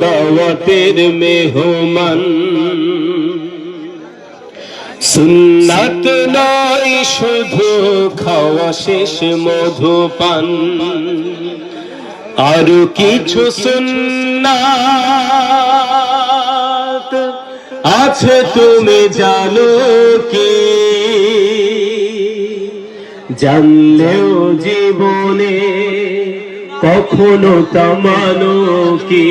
দাওয়াতের মেহমান। সুন্নাত নয় শুধু খাওয়া শেষ, মধুপান। আর কিছু সুন্নাত আছে, তুমি জানো কি? জানলেও জীবনে কখনো তামানো কি?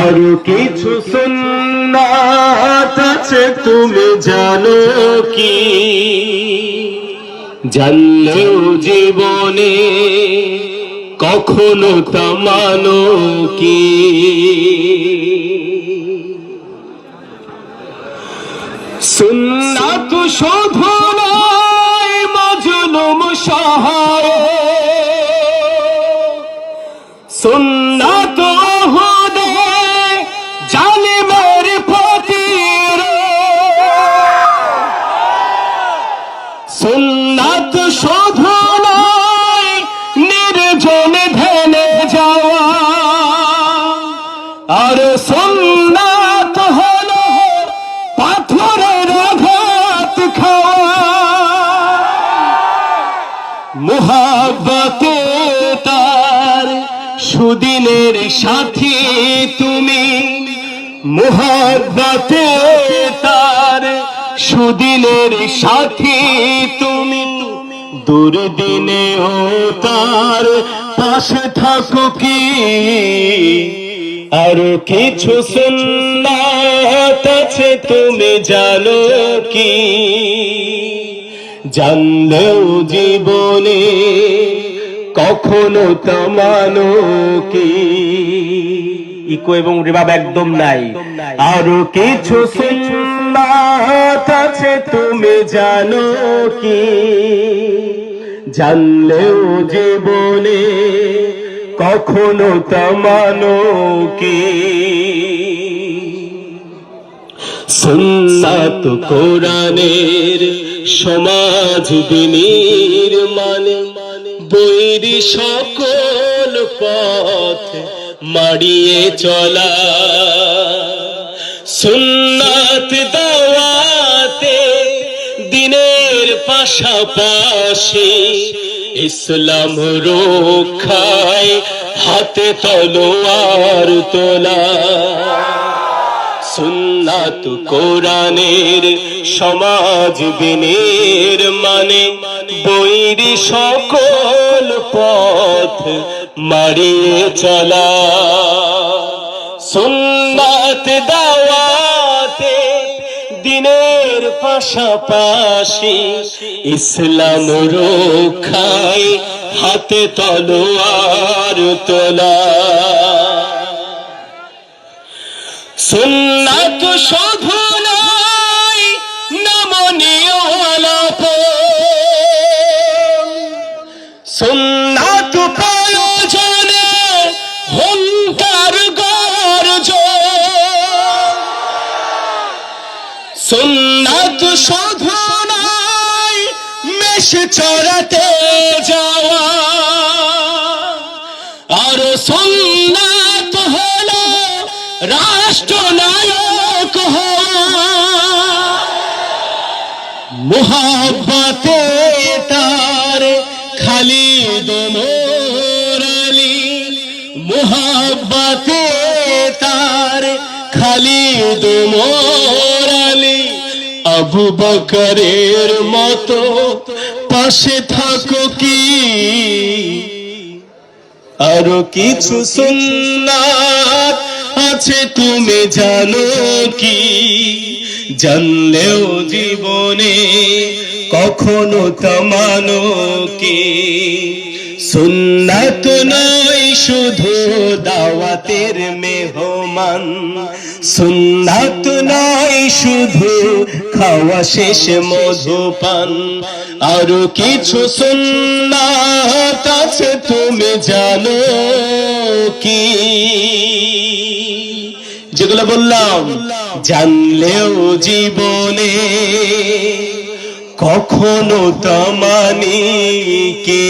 আর কিছু সুন্নাত আছে, তুমি জানো কি? জানলেও জীবনে কখনো তামানো কি? সুন্নাত শুধু নয়, মজলুম সহায় সুন্নাত হুদে জালিমের ফকির। সুন্নাত শুধু নয়, নির্জন যাওয়া। আর সুন্নাত হলো পাথরের আঘাত খাওয়া। মুহাব্বতে সুদিনের সাথী তুমি। মুহাব্বতে তার সুদিনের সাথী তুমি। দুর্দিনে ও তার পাশে থাকো কি? আর কিছু আছে, তুমি জানো কি? জানলেও জীবনে কখনো তামানো কি? ইকো এবং রিবাব একদম নাই। আরও কিছু সুন্নাত আছে তুমি জানো কি? জানলেও জীবনে কখনো তামানো কি? সুন্নাত কোরআনের সমাজ দিনীর মানে বৈরি সকল পথ মাড়িয়ে চলা। সুন্নাত দাওয়াতে দিনের পাশাপাশি ইসলাম রক্ষায় হাতে তলোয়ার তোলা। সুন্নাত কোরআনের সমাজ দিনের মানে বৈরি সকল পথ মারিয়ে চলা। সুন্নাত দাওয়াতে দিনের পাশাপাশি ইসলাম রক্ষায় হাতে তলোয়ার তোলা। সুন্নাত শুধু সুন্নাত প্রয়োজনে হুঙ্কার গর্জ সুন্নাত শুধু নয় মেষ চড়াতে যাওয়া। আর সুন্নাত হলো রাষ্ট্রনায়ক মোহাব্বতে তার খালিদ মোরালি আবু বকরের মতো পাশে থাকো কি? আরও কিছু সুন্নাত আছে তুমি জানো কি? জানলেও জীবনে কখনো তামানো কি? সুন্নাত নয়, শুধু দাওয়াতের মেহমান। সুন্নাত নয়, শুধু খাওয়া শেষ মধুপান। আরও কিছু সুন্নাত আছে, তুমি জানো কি? যেগুলো বললাম, জানলেও জীবনে কখনো তমানি কি?